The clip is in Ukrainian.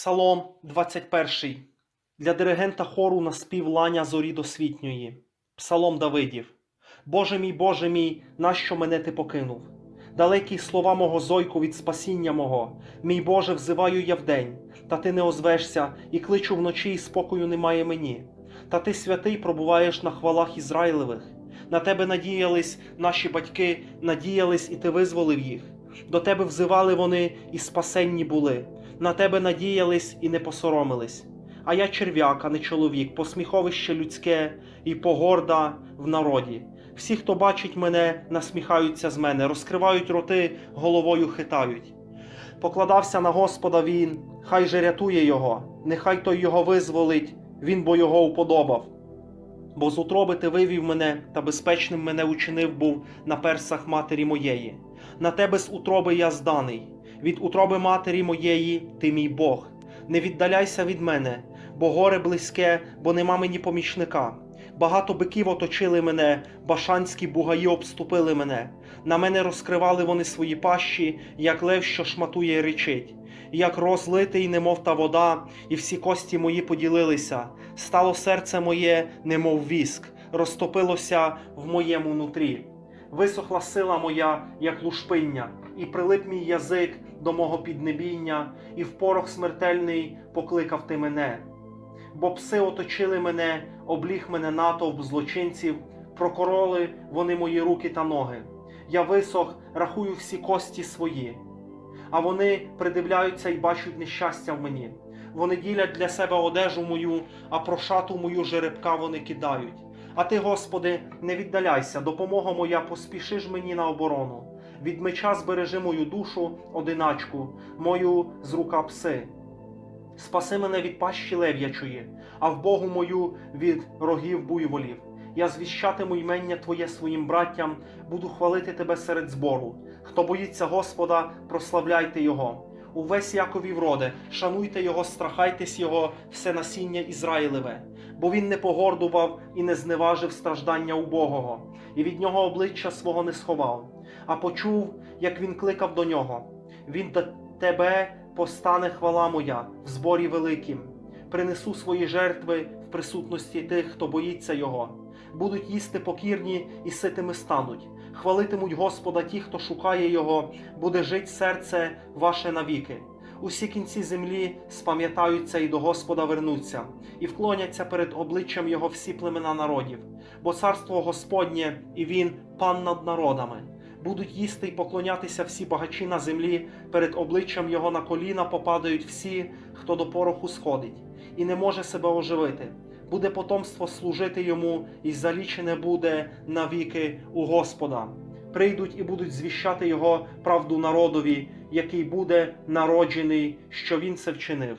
Псалом 21 для диригента хору на спів ланя зорі досвітньої. Псалом Давидів. Боже мій, Боже мій, нащо мене ти покинув? Далекі слова мого зойку від спасіння мого. Мій Боже, взиваю я вдень, та ти не озвешся, і кличу вночі, і спокою немає мені. Та ти святий пробуваєш на хвалах Ізраїлевих. На тебе надіялись наші батьки, надіялись, і ти визволив їх. До тебе взивали вони, і спасенні були. На тебе надіялись і не посоромились. А я черв'як, а не чоловік, посміховище людське і погорда в народі. Всі, хто бачить мене, насміхаються з мене, розкривають роти, головою хитають. Покладався на Господа він, хай же рятує його, нехай той його визволить, він бо його уподобав. Бо з утроби ти вивів мене, та безпечним мене учинив був на персах матері моєї. На тебе з утроби я зданий, від утроби матері моєї ти мій Бог. Не віддаляйся від мене, бо горе близьке, бо нема мені помічника. Багато биків оточили мене, башанські бугаї обступили мене. На мене розкривали вони свої пащі, як лев, що шматує і речить. Як розлитий, немов та вода, і всі кості мої поділилися. Стало серце моє, немов віск, розтопилося в моєму нутрі. Висохла сила моя, як лушпиння, і прилип мій язик до мого піднебіння, і в порох смертельний покликав ти мене. Бо пси оточили мене, обліг мене натовп злочинців, прокороли вони мої руки та ноги. Я висох, рахую всі кості свої. А вони придивляються і бачать нещастя в мені. Вони ділять для себе одежу мою, а про шату мою жеребка вони кидають. А ти, Господи, не віддаляйся, допомога моя, поспіши ж мені на оборону. Від меча збережи мою душу, одиначку, мою з рука пси. Спаси мене від пащі лев'ячої, а в Богу мою від рогів буйволів. Я звіщатиму ймення Твоє своїм браттям, буду хвалити Тебе серед збору. Хто боїться Господа, прославляйте Його. Увесь Яковів роде, шануйте Його, страхайтесь Його, все насіння Ізраїлеве, бо він не погордував і не зневажив страждання убогого, і від нього обличчя свого не сховав, а почув, як він кликав до нього. Він до тебе постане хвала моя в зборі великим. Принесу свої жертви в присутності тих, хто боїться його. Будуть їсти покірні і ситими стануть. Хвалитимуть Господа ті, хто шукає Його, буде жить серце ваше навіки. Усі кінці землі спам'ятаються і до Господа вернуться, і вклоняться перед обличчям Його всі племена народів, бо царство Господнє, і Він пан над народами. Будуть їсти й поклонятися всі багачі на землі, перед обличчям Його на коліна попадають всі, хто до пороху сходить, і не може себе оживити. Буде потомство служити йому, і залічене буде навіки у Господа. Прийдуть і будуть звіщати його правду народові, який буде народжений, що він це вчинив.